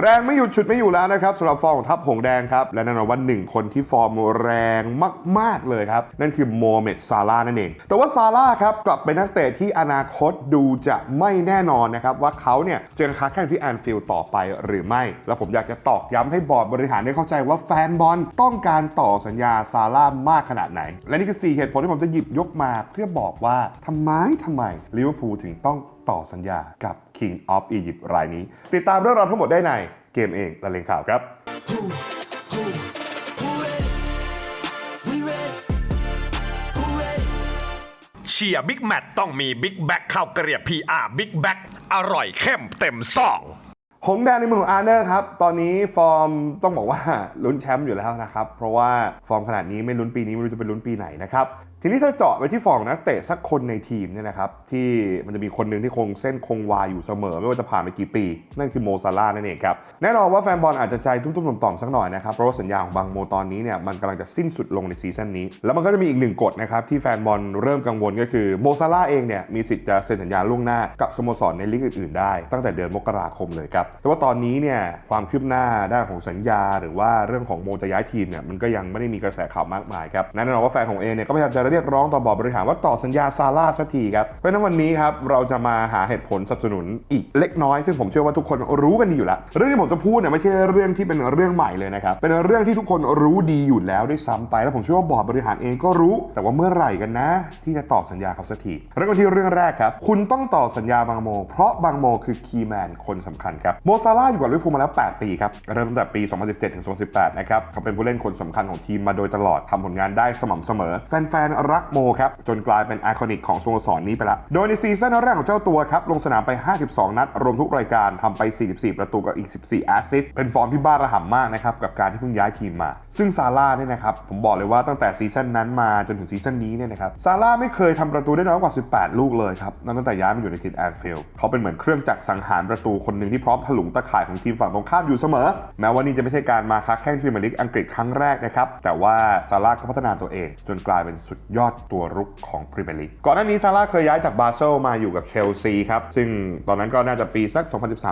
แรงไม่หยุดฉุดไม่อยู่แล้วนะครับสำหรับฟอร์มของทัพหงแดงครับ และแน่นอนว่าหนึ่งคนที่ฟอร์มแรงมาก ๆ เลยครับ นั่นคือโมเมดซาร่านั่นเอง แต่ว่าซาร่าครับ กลับเป็นนักเตะที่อนาคตดูจะไม่แน่นอนนะครับ ว่าเขาเนี่ยจะค้าแข่งที่แอนฟิลด์ต่อไปหรือไม่ แล้วผมอยากจะตอกย้ำให้บอร์ดบริหารได้เข้าใจว่าแฟนบอลต้องการต่อสัญญาซาร่ามากขนาดไหน และนี่คือสี่เหตุผลที่ผมจะหยิบยกมาเพื่อบอกว่าทำไมทำไมลิเวอร์พูลถึงต้อง ต่อสัญญากับ King of Egypt รายนี้ ติดตามเรื่องราวทั้งหมดได้ในเกมเองและเลงข่าวครับ Who, who, who ready? We ready? Who ready? เชียร์บิ๊กแมตต้องมีบิ๊กแบ็คข้าวเกรียบ PR บิ๊กแบ็คอร่อยเข้มเต็มซองหงส์แดงในมือของอาร์เนอร์ครับ ตอนนี้ฟอร์มต้องบอกว่าลุ้นแชมป์อยู่แล้วนะครับ เพราะว่าฟอร์มขนาดนี้ไม่ลุ้นปีนี้ ไม่รู้จะเป็นลุ้นปีไหนนะครับ ทีนี้ถ้าเจาะไปที่ฟอร์มของนักเตะสักคนในทีมเนี่ยนะครับที่มันจะมีคนหนึ่งที่คงเส้นคงวายอยู่เสมอ ไม่ว่าจะผ่านไปกี่ปี นั่นคือโมซาร่านั่นเองครับแน่นอนว่าแฟนบอลอาจจะใจตุ้มๆต่อมๆสักหน่อยนะครับเพราะว่าสัญญาของบางโมตอนนี้เนี่ยมันกำลังจะสิ้นสุดลงในซีซั่นนี้ แล้วมันก็จะมีอีกหนึ่งกฎนะครับที่แฟนบอลเริ่มกังวลก็คือโมซาร่าเองเนี่ยมีสิทธิ์จะเซ็นสัญญาล่วงหน้ากับสโมสรในลีกอื่นๆได้ ตั้งแต่เดือนมกราคมเลยครับแต่ว่าตอนนี้เนี่ยความคืบหน้าด้านของสัญญา หรือว่าเรื่องของโมจะย้ายทีมเนี่ยมันก็ยังไม่ได้มีกระแสข่าวมากมายครับแน่นอนว่าแฟนของเอเนี่ยก็พยายามจะเรียกร้องต่อบอร์ดบริหารว่าต่อสัญญาซาร่าสักทีครับเพราะนั้นวันนี้ครับเราจะมาหาเหตุผลสนับสนุนอีกเล็กน้อย ซึ่งผมเชื่อว่าทุกคนรู้กันดีอยู่แล้ว เรื่องที่ผมจะพูดเนี่ยไม่ใช่เรื่องที่เป็นเรื่องใหม่เลยนะครับเป็นเรื่องที่ทุกคนรู้ดีอยู่แล้วด้วยซ้ำไป แล้วผมเชื่อว่าบอร์ดบริหารเองก็รู้ แต่ว่าเมื่อไหร่กันนะ ที่จะต่อสัญญาเขาสักทีเริ่มกันที่เรื่องแรกครับคุณต้องต่อสัญญาบางโม เพราะบางโมคือคีย์แมนคนสำคัญครับโมซาร่าอยู่กับลิเวอร์พูลมาแล้ว 8 ปีครับเริ่มตั้งแต่ปี 2017 ถึง 2018 นะครับเขาเป็นผู้เล่นคนสำคัญของทีมมาโดยตลอดทำผลงานได้สม่ำเสมอ แฟนๆรักโมครับ จนกลายเป็นไอคอนิกของสโมสรนี้ไปละโดยในซีซั่นแรกของเจ้าตัวครับ ลงสนามไป 52 นัด รวมทุกรายการทำไป 44 ประตูกับอีก 14 แอสซิสเป็นฟอร์มที่บ้าระห่ำมากนะครับ กับการที่เพิ่งย้ายทีมมา ซึ่งซาร่าห์เนี่ยนะครับผมบอกเลยว่าตั้งแต่ซีซั่นนั้นมาจนถึงซีซั่นนี้เนี่ยนะครับซาร่าห์ไม่เคยทำประตูได้น้อยกว่า 18 ลูกเลยครับนับตั้งแต่ย้ายมาอยู่ในทีมแอนฟิลด์เขาเป็นเหมือนเครื่องจักรสังหารประตูคนหนึ่งที่พร้อมถลุงตะข่ายของทีมฝั่งตรงข้ามอยู่เสมอ แม้ว่านี่จะไม่ใช่การมาค้าแข่งพรีเมียร์ลีกอังกฤษครั้งแรกนะครับแต่ว่าซาร่าก็พัฒนาตัวเองจนกลายเป็นสุดยอดตัวรุกของพรีเมียร์ลีกก่อนหน้านี้ซาร่าเคยย้ายจากบาเซลมาอยู่กับเชลซีครับ ซึ่งตอนนั้นก็น่าจะปีสัก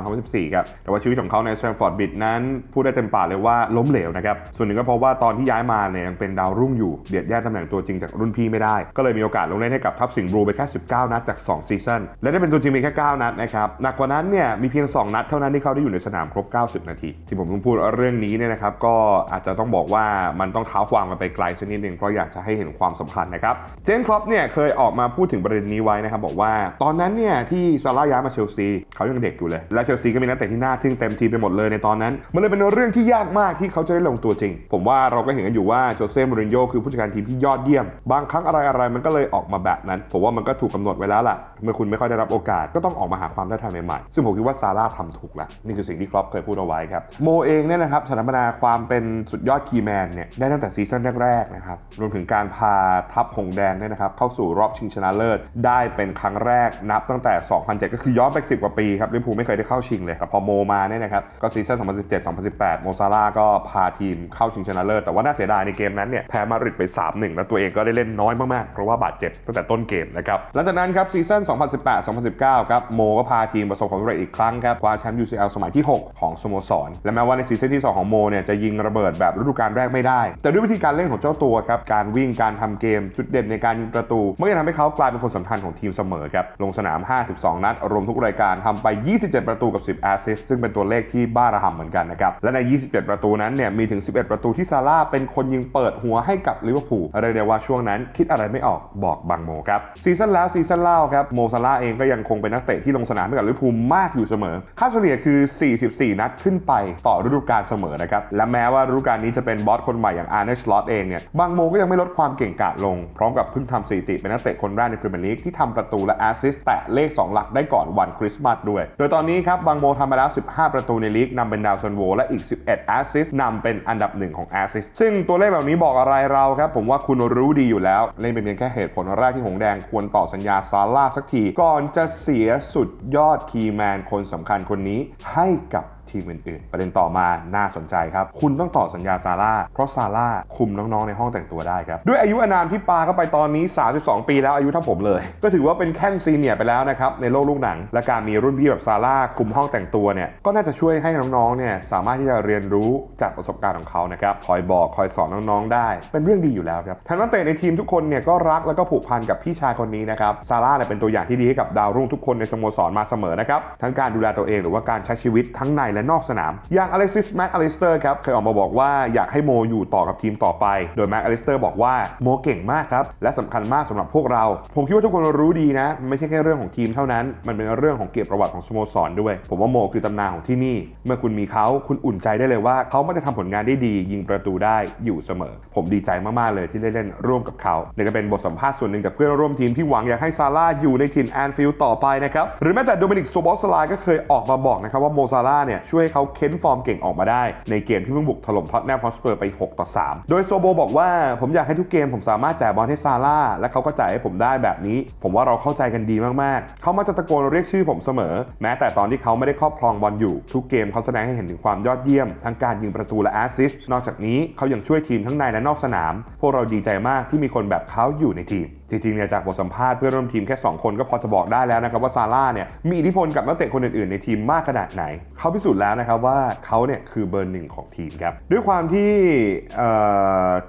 2013-2014 ครับ แต่ว่าชีวิตของเขาในแซมฟอร์ดบิดนั้นพูดได้เต็มปากเลยว่าล้มเหลวนะครับ ส่วนหนึ่งก็เพราะว่าตอนที่ย้ายมาเนี่ยยังเป็นดาวรุ่งอยู่เบียดแย่งตำแหน่งตัวจริงจากรุ่นพี่ไม่ได้ ก็เลยมีโอกาสลงเล่นให้กับทัพสิงห์บลูไปแค่ 19 นัดจาก 2 ซีซั่นและได้เป็นตัวจริงเพียงแค่9นัดนะครับหนักกว่านั้นเนี่ยมีเพียง 2 นัดเท่านั้นที่เขาได้อยู่ในสนามครบ 90 นาที ที่ผมต้องพูดเรื่องนี้เนี่ยนะครับก็อาจจะต้องบอกว่ามันต้องเท้าความกันไปไกลสักนิดนึงเพราะอยากจะให้เห็นความสำคัญนะครับ เจนครอปเนี่ยเคยออกมาพูดถึงประเด็นนี้ไว้นะครับ บอกว่าตอนนั้นเนี่ยที่ซาร่าย้ายมาเชลซีเขายังเด็กอยู่เลย และเชลซีก็มีนักเตะที่น่าทึ่งเต็มทีมไปหมดเลยในตอนนั้น มันเลยเป็นเรื่องที่ยากมากที่เขาจะได้ลงตัวจริง ผมว่าเราก็เห็นกันอยู่ว่าโจเซ่มูรินโญ่คือผู้จัดการทีมที่ยอดเยี่ยม บางครั้งอะไรอะไรๆมันก็เลยออกมาแบบนั้น ผมว่ามันก็ถูกกาหนดไว้แล้วล่ะ เมื่อคุณไม่ค่อยได้รับโอกาสก็ต้องออกมาหาความท้าทายใหม่ๆซึ่งผมคิดว่าซาร่าทำถูกแล้วนี่คือสิ่งที่ครอปเคยพูดเอาไว้ครับโมเองเนี่ยนะครับสถาปนาความเป็นสุดยอดคีแมนเนี่ยได้ตั้งแต่ซีซั่นแรกๆนะครับรวมถึงการพาทัพหงแดงเนี่ยนะครับเข้าสู่รอบชิงชนะเลิศ ได้เป็นครั้งแรกนับตั้งแต่ 2007 ก็คือย้อนไป 10 กว่าปีครับลิเวอร์พูลไม่เคยได้เข้าชิงเลยแต่พอโมมาเนี่ยนะครับก็ซีซั่น 2017-2018 โมซาร่าก็พาทีมเข้าชิงชนะเลิศแต่ว่าน่าเสียดายในเกมนั้นเนี่ยแพ้มาริดไป 3-1 แล้วตัวเองก็ได้เล่นน้อยมากๆเพราะว่าบาดเจ็บตั้งแต่ต้นเกมนะครับหลังจากนั้นครับซีซั่น 2018-2019 ครับโมก็พาทีมประสบความสำเร็จอีกครั้งครับคว้าแชมป์ UCL สมัยที่ 6 ของสโมสร และแม้ว่าในซีซั่นที่ 2 ของโมเนี่ยจะยิงระเบิดแบบฤดูกาลแรกไม่ได้ แต่ด้วยวิธีการเล่นของเจ้าตัวครับการวิ่งการทำเกมจุดเด่นในการยิงประตูมันก็ทำให้เขากลายเป็นคนสำคัญของทีมเสมอครับ ลงสนาม 52 นัด รวมทุกรายการทำไป 27 ประตูกับ 10 แอสซิสต์ซึ่งเป็นตัวเลขที่บ้าระห่ำเหมือนกันนะครับ และใน 27 ประตูนั้นเนี่ยมีถึง 11 ประตูที่ซาร่าเป็นคนยิงเปิดหัวให้กับลิเวอร์พูลเรียกได้ว่าช่วงนั้นคิดอะไรไม่ออกบอกบางโมครับซีซั่นแล้วซีซั่นเล่าครับโมซาร่าเองก็ยังคงเป็นนักเตะที่ลงสนามให้กับลิเวอร์พูลมากอยู่เสมอ ค่าเฉลี่ยคือ 44 นัดขึ้นไปต่อฤดูกาลเสมอนะครับและแม้ว่าฤดูกาลนี้จะเป็นบอสคนใหม่อย่างอาร์เนสลอตเองเนี่ยบางโมก็ยังไม่ลดความเก่งกาจลงพร้อมกับเพิ่งทำสถิติเป็นนักเตะคนแรกในพรีเมียร์ลีกที่ทำประตูและแอสซิสต์แตะเลข 2 หลักได้ก่อนวันคริสต์มาสด้วย โดยตอนนี้ครับบางโมทำมาแล้ว 15 ประตูในลีกนำเป็นดาวซันโวและอีก 11 แอสซิสต์นำเป็นอันดับหนึ่งของแอสซิสต์ซึ่งตัวเลขเหล่านี้บอกอะไรเราครับผมว่าคุณรู้ดีอยู่แล้วเล่นเป็นเพียงแค่เหตุผลแรกที่หงแดงควรต่อสัญญาซาร่าสักที ก่อนจะเสียสุดยอดคีย์แมนคนสำคัญคนนี้ให้กับ ทีมอื่นๆ ประเด็นต่อมาน่าสนใจครับ คุณต้องต่อสัญญาซาร่าเพราะซาร่าคุมน้องๆในห้องแต่งตัวได้ครับ ด้วยอายุอานามที่ปาเข้าไปตอนนี้ 32 ปีแล้วอายุเท่าผมเลย ก็ถือว่าเป็นแค่นซีเนียร์ไปแล้วนะครับในโลกลูกหนัง และการมีรุ่นพี่แบบซาร่าคุมห้องแต่งตัวเนี่ยก็น่าจะช่วยให้น้องๆเนี่ยสามารถที่จะเรียนรู้จากประสบการณ์ของเขานะครับคอยบอกคอยสอนน้องๆ ได้ เป็นเรื่องดีอยู่แล้วครับทางนักเตะในทีมทุกคนเนี่ยก็รักแล้วก็ผูกพันกับพี่ชายคนนี้นะครับซาร่าเนี่ยเป็นตัวอย่างที่ดีให้กับดาวรุ่งทุกคนในสโมสรมาเสมอนะครับทั้งการดูแลตัวเองหรือว่าการใช้ชีวิตทั้งในและนอกสนาม อย่างอเล็กซิสแม็กอลิสเตอร์ครับเคยออกมาบอกว่าอยากให้โมอยู่ต่อกับทีมต่อไป โดยแม็กอลิสเตอร์บอกว่าโมเก่งมากครับ และสำคัญมากสำหรับพวกเรา ผมคิดว่าทุกคนรู้ดีนะ ไม่ใช่แค่เรื่องของทีมเท่านั้น มันเป็นเรื่องของเกียรติประวัติของสโมสรด้วย ผมว่าโมคือตำนานของที่นี่ เมื่อคุณมีเขาคุณอุ่นใจได้เลยว่าเขามักจะทำผลงานได้ดี ยิงประตูได้อยู่เสมอ ผมดีใจมากๆเลยที่ได้เล่นร่วมกับเขาเนี่ยก็เป็นบทสัมภาษณ์ส่วนหนึ่งจากเพื่อนร่วมทีมที่หวังอยากให้ซาร่าอยู่ในถิ่นแอนฟิลด์ต่อไปนะครับหรือแม้แต่โดมินิกโซบอสลาก็เคยออกมาบอกนะครับว่าโมซาร่าเนี่ยช่วยให้เขาเค้นฟอร์มเก่งออกมาได้ ในเกมที่เพิ่งบุกถล่มท็อตแนมฮอสเปอร์ไป 6 ต่อ 3 โดยโซโบบอกว่าผมอยากให้ทุกเกมผมสามารถจ่ายบอลให้ซาร่าและเขาก็จ่ายให้ผมได้แบบนี้ ผมว่าเราเข้าใจกันดีมากๆ เขามักจะตะโกนเรียกชื่อผมเสมอ แม้แต่ตอนที่เขาไม่ได้ครอบครองบอลอยู่ ทุกเกมเขาแสดงให้เห็นถึงความยอดเยี่ยมทั้งการยิงประตูและแอสซิสต์นอกจากนี้เขายังช่วยทีมทั้งในและนอกสนาม พวกเราดีใจมากที่มีคนแบบเขาอยู่ในทีม จริงๆเนี่ยจากบทสัมภาษณ์เพื่อนร่วมทีมแค่ 2 คนก็พอจะบอกได้แล้วนะครับว่าซาร่าเนี่ยมีอิทธิพลกับนักเตะคนอื่นๆ ในทีมมากขนาดไหน เขาพิสูจน์แล้วนะครับว่าเขาเนี่ยคือเบอร์หนึ่งของทีมครับด้วยความที่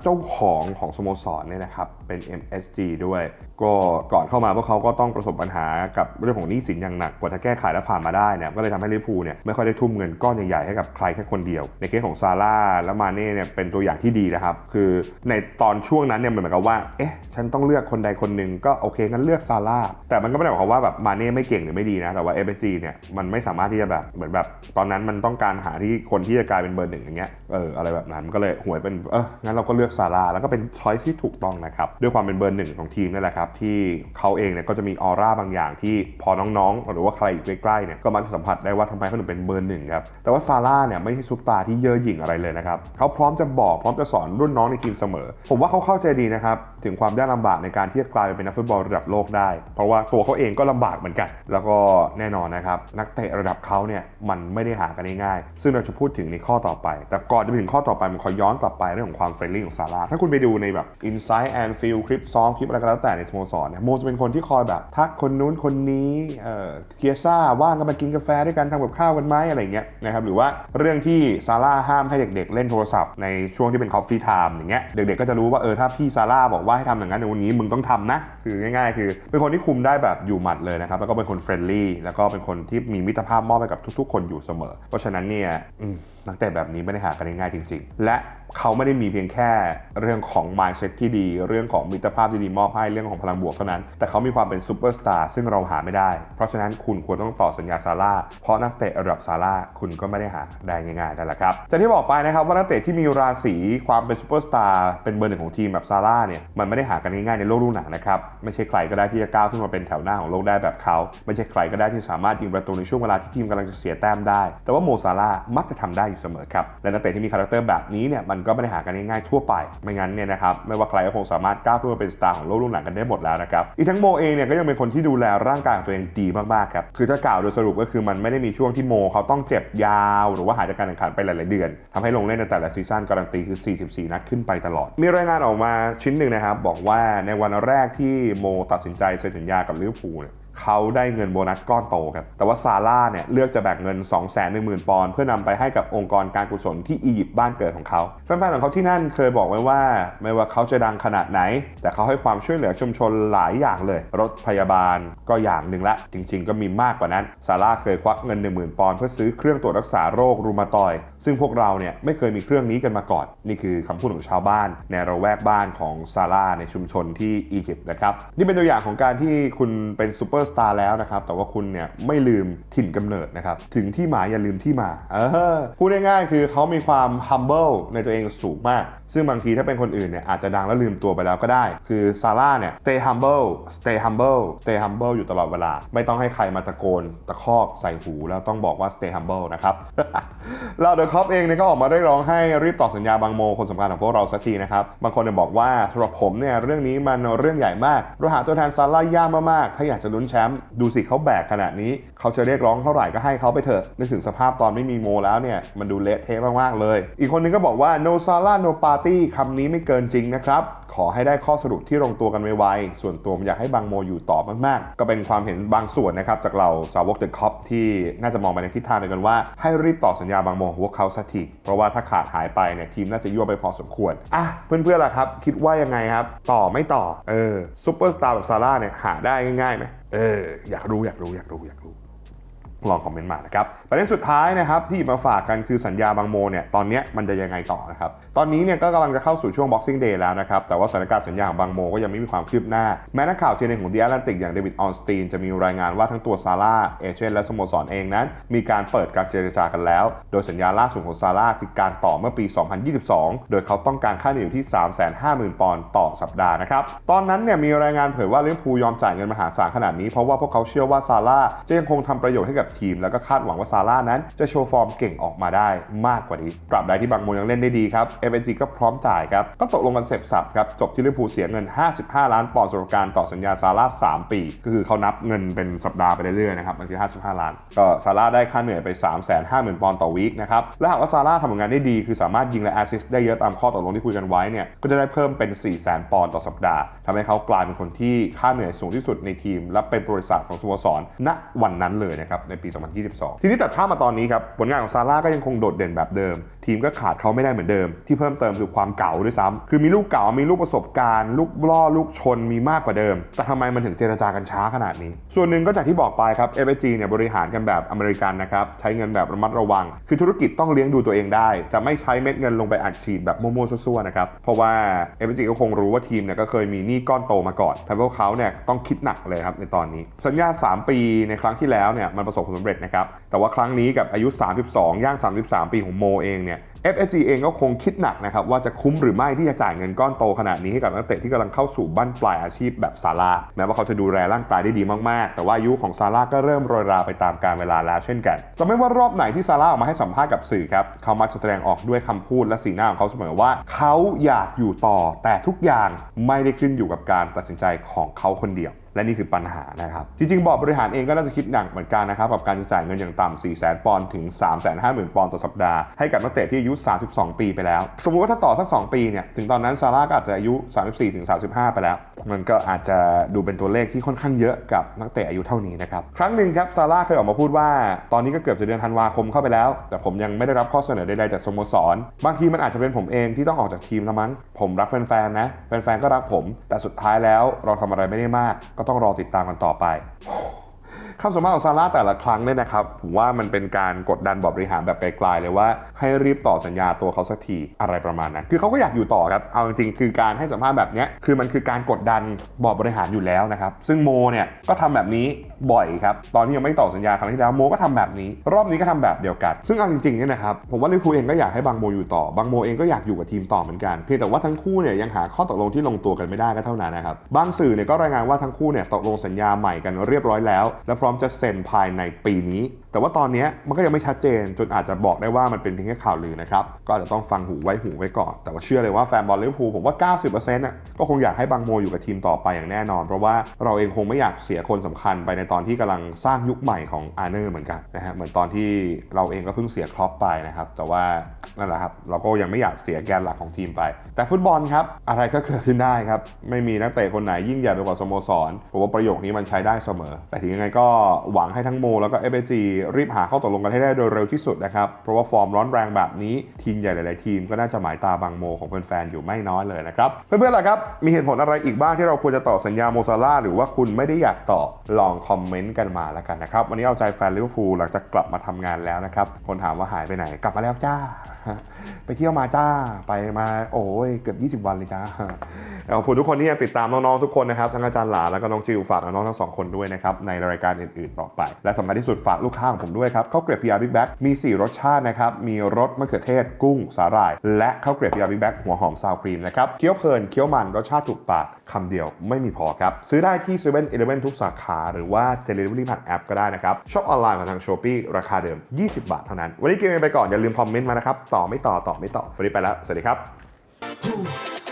เจ้าของของสโมสรเนี่ยนะครับเป็น MSG ด้วย ก็ก่อนเข้ามาพวกเขาก็ต้องประสบปัญหากับเรื่องของหนี้สินอย่างหนักกว่าจะแก้ไขและผ่านมาได้เนี่ยก็เลยทำให้ลิเวอร์พูลเนี่ยไม่ค่อยได้ทุ่มเงินก้อนใหญ่ๆให้กับใครแค่คนเดียว ในเคสของซาร่าและมาเน่เนี่ยเป็นตัวอย่างที่ดีนะครับคือในตอนช่วงนั้นเนี่ยมันเหมือนกับว่าเอ๊ะฉันต้องเลือกคนใดคนหนึ่งก็โอเคงั้นเลือกซาร่าแต่มันก็ไม่ได้หมายความว่าแบบมาเน่ไม่เก่งหรือไม่ดีนะ แต่ว่าเอเจีเนี่ยมันไม่สามารถที่จะแบบเหมือนแบบตอนนั้นมันต้องการหาที่คนที่จะกลายเป็นเบอร์หนึ่งอย่างเงี้ยเอออะไรแบบนั้นก็เลยหวยเป็นเอองั้นเราก็เลือกซาร่าแล้วก็เป็นช้อยที่ถูกต้องนะครับด้วยความเป็นเบอร์หนึ่งของทีมนั่นแหละครับที่เขาเองเนี่ยก็จะมีออร่าบางอย่างที่พอน้องๆ หรือว่าใครอยู่ใกล้ๆเนี่ยก็มักจะสัมผัสได้ว่าทำไมเขาถึงเป็นเบอร์หนึ่งครับแต่ว่าซาร่าเนี่ยไม่ใช่ซุปตาที่เย่อหยิ่งอะไรเลยนะครับเขาพร้อมจะบอกพร้อมจะสอนรุ่นน้องในทีมเสมอ ผมว่าเขาเข้าใจดีนะครับถึงความยากลำบากในการที่จะกลายเป็นนักฟุตบอลระดับโลกได้ เพราะว่าตัวเขาเองก็ลำบากเหมือนกัน แล้วก็แน่นอนนะครับ นักเตะระดับเขาเนี่ยมันไม่ได้หากันง่ายๆซึ่งเราจะพูดถึงในข้อต่อไป แต่ก่อนจะไปถึงข้อต่อไปผมขอย้อนกลับไปเรื่องของความเฟรนลี่ของซาร่าถ้าคุณไปดูในแบบ Inside and Feel คลิปซ้อมคลิปอะไรก็แล้วแต่ในสโมสรเนี่ยโมจะเป็นคนที่คอยแบบทักคนนู้นคนนี้เอ่อเกียซ่าว่างก็มากินกาแฟด้วยกันทำกับข้าวกันไหมอะไรเงี้ยนะครับหรือว่าเรื่องที่ซาร่าห้ามให้เด็กๆ เล่นโทรศัพท์ในช่วงที่เป็นคอฟฟี่ไทม์อย่างเงี้ยเด็กๆก็จะรู้ว่าเออถ้าพี่ซาร่าบอกว่าให้ทำอย่างนั้นในวันนี้มึงต้องทำนะ คือง่ายๆ คือ เป็นคนที่คุมได้แบบอยู่หมัดเลยนะครับ แล้วก็เป็นคนเฟรนลี่ แล้วก็เป็นคนที่มีมิตรภาพมอบให้กับทุกๆ คนอยู่เสมอ เพราะฉะนั้นเนี่ยนักเตะแบบนี้ไม่ได้หากันง่ายๆจริง ๆ และเขาไม่ได้มีเพียงแค่เรื่องของ mindset ที่ดี เรื่องของมิตรภาพที่ดีมอบให้เรื่องของพลังบวกเท่านั้น แต่เขามีความเป็นซูเปอร์สตาร์ซึ่งเราหาไม่ได้ เพราะฉะนั้นคุณควรต้องต่อสัญญาซาร่าเพราะนักเตะระดับซาร่าคุณก็ไม่ได้หาได้ง่ายๆนั่นแหละครับจากที่บอกไปนะครับว่านักเตะที่มีราศีความเป็นซูเปอร์สตาร์เป็นเบอร์หนึ่งของทีมแบบซาร่าเนี่ยมันไม่ได้หากันง่ายๆในโลกลูกหนังนะครับ ไม่ใช่ใครก็ได้ที่จะก้าวขึ้นมาเป็นแถวหน้าของโลกได้แบบเขา ไม่ใช่ใครก็ได้ที่สามารถยิงประตูในช่วงเวลาที่ทีมกำลังจะเสียแต้มได้ แต่ว่าโมซาร่ามักจะทำได้อยู่เสมอครับและนักเตะที่มีคาแรคเตอร์แบบนี้เนี่ยมันก็ไม่ได้หากันง่ายๆทั่วไป ไม่งั้นเนี่ยนะครับไม่ว่าใครก็คงสามารถก้าวขึ้นมาเป็นสตาร์ของโลกลูกหนังกันได้หมดแล้วนะครับอีกทั้งโมเองเนี่ยก็ยังเป็นคนที่ดูแลร่างกายของตัวเองดีมากๆครับคือถ้ากล่าวโดยสรุปก็คือมันไม่ได้มีช่วงที่โมเขาต้องเจ็บยาว หรือว่าหายจากการแข่งขันไปหลายๆเดือนทำให้ลงเล่นในแต่ละซีซั่นการันตีคือ 44 นัดขึ้นไปตลอด มีรายงานออกมาชิ้นหนึ่งนะครับบอกว่าในวันแรกที่โมตัดสินใจเซ็นสัญญากับลิเวอร์พูลเนี่ยเขาได้เงินโบนัสก้อนโตครับ แต่ว่าซาร่าเนี่ยเลือกจะแบ่งเงิน 2 1 0 0 0 0 ปอนด์เพื่อนำไปให้กับองค์กรการกุศลที่อียิปต์บ้านเกิดของเขา แฟนๆของเขาที่นั่นเคยบอกไว้ว่า ไม่ว่าเขาจะดังขนาดไหน แต่เขาให้ความช่วยเหลือชุมชนหลายอย่างเลย รถพยาบาลก็อย่างหนึ่งละ จริงๆ ก็มีมากกว่านั้น ซาร่าเคยควักเงิน 10,000 ปอนด์เพื่อซื้อเครื่องตรวจรักษาโรครูมาตอย ซึ่งพวกเราเนี่ยไม่เคยมีเครื่องนี้กันมาก่อน นี่คือคำพูดของชาวบ้าน ในระแวกบ้านของซาร่าในชุมชนที่อียิปต์นะครับนี่เป็นตัวอย่างของการที่คุณเป็นซูเปอร์สตาร์แล้วนะครับแต่ว่าคุณเนี่ยไม่ลืมถิ่นกำเนิดนะครับถึงที่มาอย่าลืมที่มาเออพูดง่ายๆคือเขามีความ humble ในตัวเองสูงมาก ซึ่งบางทีถ้าเป็นคนอื่นเนี่ยอาจจะดังแล้วลืมตัวไปแล้วก็ได้ คือซาร่าเนี่ย stay humble stay humble stay humble อยู่ตลอดเวลา ไม่ต้องให้ใครมาตะโกนตะคอกใส่หูแล้วต้องบอกว่า stay humble นะครับเราเดอะคอปเองเนี่ยก็ออกมาได้ร้องให้รีบต่อสัญญาบางโมคนสำคัญของพวกเราสักทีนะครับ บางคนเนี่ยบอกว่าสำหรับผมเนี่ยเรื่องนี้มันเรื่องใหญ่มากเราหาตัวแทนซาร่ายากมากๆ ถ้าอยากจะลุ้นแชมป์ดูสิเขาแบกขนาดนี้ เขาจะเรียกร้องเท่าไหร่ก็ให้เขาไปเถอะนึกถึงสภาพตอนไม่มีโมแล้วเนี่ยมันดูเละเทะมากๆเลย อีกคนนึงก็บอกว่า no sala no party คำนี้ไม่เกินจริงนะครับขอให้ได้ข้อสรุปที่ลงตัวกันไวๆ ส่วนตัวผมอยากให้บางโมอยู่ต่อมากๆ ก็เป็นความเห็นบางส่วนนะครับจากเราสาวกเดอะคอปที่น่าจะมองไปในทิศทางเดียวกันว่าให้รีบต่อสัญญาบางโมของพวกเขาสักทีเพราะว่าถ้าขาดหายไปเนี่ยทีมน่าจะยั่วไปพอสมควรอะเพื่อนๆล่ะครับ คิดว่ายังไงครับ ต่อไม่ต่อเออซูเปอร์สตาร์แบบซาร่าเนี่ยหาได้ง่ายๆไหมเอออยากรู้อยากรู้อยากรู้อยากรู้ ลองคอมเมนต์มานะครับประเด็นสุดท้ายนะครับที่มาฝากกันคือสัญญาบางโมเนี่ยตอนนี้มันจะยังไงต่อนะครับตอนนี้เนี่ยก็กำลังจะเข้าสู่ช่วง Boxing Day แล้วนะครับแต่ว่าสถานการณ์สัญญาของบางโมก็ยังไม่มีความคืบหน้า แม้นักข่าวเทียนของดีแอตแลนติกอย่างเดวิดออนสตีนจะมีรายงานว่าทั้งตัวซาร่าเอเจนและสโมสรเองนั้น มีการเปิดการเจรจากันแล้ว โดยสัญญาล่าสุดของซาร่าคือการต่อเมื่อปี 2022 โดยเขาต้องการค่าเหนื่อยที่ 350,000 ปอนด์ต่อสัปดาห์นะครับตอนนั้นเนี่ยมีรายงานเผยว่าลิเวอร์พูลยอมจ่ายเงินมหาศาลขนาดนี้เพราะว่าพวกเขาเชื่อว่าซาร่าจะยังคงทำประโยชน์ให้กับทีม แล้วก็คาดหวังว่าซาร่านั้น จะโชว์ฟอร์มเก่งออกมาได้มากกว่านี้ตราบใดที่บางโมยังเล่นได้ดีครับเอเอจีก็พร้อมจ่ายครับก็ตกลงกันเสร็จสับครับจบที่ลิเวอร์พูลเสียเงิน 55 ล้านปอนด์สำหรับการต่อสัญญาซาร่า3 ปี ก็คือเขานับเงินเป็นสัปดาห์ไปเรื่อยๆนะครับมันคือ 55 ล้าน ก็ซาร่าได้ค่าเหนื่อยไป 350,000ปอนด์ต่อวีคนะครับและหากว่าซาร่าทำงานได้ดีคือสามารถยิงและแอสซิสต์ได้เยอะตามข้อตกลงที่คุยกันไว้เนี่ยก็จะได้เพิ่มเป็น 400,000ปอนด์ต่อสัปดาห์ทำให้เขากลายเป็นคนที่ค่าเหนื่อยสูงที่สุดในทีม และเป็นบริษัทของสโมสรณวันนั้นเลยนะครับในปี 2022 ทีนี้ตัดภาพมาตอนนี้ครับ ผลงานของซาร่าก็ยังคงโดดเด่นแบบเดิม ทีมก็ขาดเขาไม่ได้เหมือนเดิม ที่เพิ่มเติมคือความเก่าด้วยซ้ำคือมีลูกเก่ามีลูกประสบการณ์ ลูกล่อลูกชนมีมากกว่าเดิม แต่ทำไมมันถึงเจรจากันช้าขนาดนี้ ส่วนหนึ่งก็จากที่บอกไปครับ f อ g เนี่ยบริหารกันแบบอเมริกันนะครับใช้เงินแบบระมัดระวัง คือธุรกิจต้องเลี้ยงดูตัวเองได้ จะไม่ใช้เม็ดเงินลงไปอัดฉีดแบบมั่วๆซั่วๆนะครับเพราะว่า f อ g ก็คงรู้ว่าทีมเนี่ยก็เคยมีหนี้ก้อนโตมาก่อนทำให้พวกเขาเนี่ยต้องคิดหนักเลยครับในตอนนี้ สัญญา 3 ปีในครั้งที่แล้วเนี่ยมันประสบผสำเร็จนะครับ แต่ว่าครั้งนี้กับอายุ 32 ย่าง 33 ปีของโมเองเนี่ย FSG เองก็คงคิดหนักนะครับว่าจะคุ้มหรือไม่ที่จะจ่ายเงินก้อนโตขนาดนี้ให้กับนักเตะที่กำลังเข้าสู่บั้นปลายอาชีพแบบซาร่าแม้ว่าเขาจะดูแลร่างกายได้ดีมากๆ แต่ว่าอายุของซาร่าก็เริ่มโรยราไปตามกาลเวลาแล้วเช่นกันจะไม่ว่ารอบไหนที่ซาร่าออกมาให้สัมภาษณ์กับสื่อครับเขามักจะแสดงออกด้วยคำพูดและสีหน้าของเขาเสมอว่า เขาอยากอยู่ต่อ แต่ทุกอย่างไม่ได้ขึ้นอยู่กับการตัดสินใจของเขาคนเดียวและนี่คือปัญหานะครับ จริงๆ บอร์ดบริหารเองก็น่าจะคิดหนักเหมือนกันนะครับกับการจะจ่ายเงินอย่างต่ำ4 0 0 0 0 0 ปอนด์ถึง 3 5 0 0 0 0 ปอนด์ต่อสัปดาห์ให้กับนักเตะที่อายุยุ32 ปีไปแล้ว สมมุติว่าถ้าต่อสัก 2 ปีเนี่ยถึงตอนนั้นซาร่าก็อาจจะอายุ 34ถึง35 ไปแล้ว มันก็อาจจะดูเป็นตัวเลขที่ค่อนข้างเยอะกับนักเตะอายุเท่านี้นะครับ ครั้งหนึ่งครับซาร่าเคยออกมาพูดว่า ตอนนี้ก็เกือบจะเดือนธันวาคมเข้าไปแล้ว แต่ผมยังไม่ได้รับข้อเสนอใดๆจากสโมสร บางทีมันอาจจะเป็นผมเองที่ต้องออกจากทีมล้วมั้งผมรักแฟนๆนะแฟนๆก็รักผม แต่สุดท้ายแล้วเราทำอะไรไม่ได้มาก ก็ต้องรอติดตามกันต่อไป คำสัมภาษณ์ของซาร่าแต่ละครั้งเนี่ยนะครับผมว่ามันเป็นการกดดันบอร์ดบริหารแบบไกลๆเลยว่าให้รีบต่อสัญญาตัวเขาสักทีอะไรประมาณนั้นคือเขาก็อยากอยู่ต่อครับเอาจริงๆคือการให้สัมภาษณ์แบบเนี้ยคือมันคือการกดดันบอร์ดบริหารอยู่แล้วนะครับซึ่งโมเนี่ยก็ทำแบบนี้บ่อยครับตอนที่ยังไม่ต่อสัญญาครั้งที่แล้วโมก็ทำแบบนี้ รอบนี้ก็ทำแบบเดียวกัน ซึ่งเอาจริงๆเนี่ยนะครับผมว่าลิเวอร์พูเองก็อยากให้บางโมอยู่ต่อบางโมเองก็อยากอยู่กับทีมต่อเหมือนกันเพียงแต่ว่าทั้งคู่เนี่ยยังหาข้อตกลงที่ลงตัวกันไม่ได้ก็เท่านั้นนะครับบางสื่อเนี่ยก็รายงานว่าทั้งคู่เนี่ยตกลงสัญญาใหม่กันเรียบร้อยแล้วและพร้อมจะเซ็นภายในปีนี้ แต่ว่าตอนนี้มันก็ยังไม่ชัดเจน จนอาจจะบอกได้ว่ามันเป็นเพียงแค่ข่าวลือนะครับก็อาจจะต้องฟังหูไว้หูไว้ก่อน แต่ว่าเชื่อเลยว่าแฟนบอลลิเวอร์พูลผมว่า 90%น่ะก็คงอยากให้บางโมอยู่กับทีมต่อไปอย่างแน่นอน เพราะว่าเราเองคงไม่อยากเสียคนสำคัญไปในตอนที่กำลังสร้างยุคใหม่ของอาร์เนอร์เหมือนกันนะฮะเหมือนตอนที่เราเองก็เพิ่งเสียครอปไปนะครับแต่ว่านั่นแหละครับเราก็ยังไม่อยากเสียแกนหลักของทีมไป แต่ฟุตบอลครับอะไรก็เกิดขึ้นได้ครับไม่มีนักเตะคนไหนยิ่งใหญ่ไปกว่าสโมสรผมว่าประโยคนี้มันใช้ได้เสมอ แต่ถึงยังไงก็หวังให้ทั้งโมแล้วก็เอฟจีรีบหาข้อตกลงกันให้ได้โดยเร็วที่สุดนะครับ เพราะว่าฟอร์มร้อนแรงแบบนี้ทีมใหญ่หลาย ๆ ทีมก็น่าจะหมายตาบางโมของแฟน ๆ อยู่ไม่น้อยเลยนะครับ เพื่อน ๆ ล่ะครับ มีเหตุผลอะไรอีกบ้างที่เราควรจะต่อสัญญาโมซาร่าหรือว่าคุณไม่ได้อยากต่อลองคอมเมนต์กันมาแล้วกันนะครับวันนี้เอาใจแฟนลิเวอร์พูลหลังจากกลับมาทำงานแล้วนะครับคนถามว่าหายไปไหนกลับมาแล้วจ้า ไปเที่ยวมาจ้าไปมาโอ้ยเกือบ20 วันเลยจ้าขอบคุณทุกคนที่ยังติดตามน้องๆทุกคนนะครับทั้งอาจารย์หลาแล้วก็น้องจิวฝากน้องๆทั้งสองคนด้วยนะครับในรายการอื่นๆต่อไป และสำคัญที่สุดฝากลูกค้าของผมด้วยครับข้าวเกรียบพีอาร์บิ๊กแบ็กมี 4 รสชาตินะครับมีรสมะเขือเทศกุ้งสาหร่าย และข้าวเกรียบพีอาร์บิ๊กแบ็กหัวหอมซาวครีมนะครับเคี้ยวเพลินเคี้ยวมันรสชาติถูกปากคำเดียวไม่มีพอครับซื้อได้ที่7 e เ e ่ e อทุกสาขา หรือว่า Delivery ผ่านแอปก็ได้นะครับช็อปออนไลน์ผ่านทาง s h อ p e e ราคาเดิม 20 บาทเท่านั้น วันนี้เกมไปก่อนอย่าลืมคอมเมนต์มานะครับต่อไม่ต่อต่อไม่ต่อวันนี้ไปแล้ว สวัสดีครับ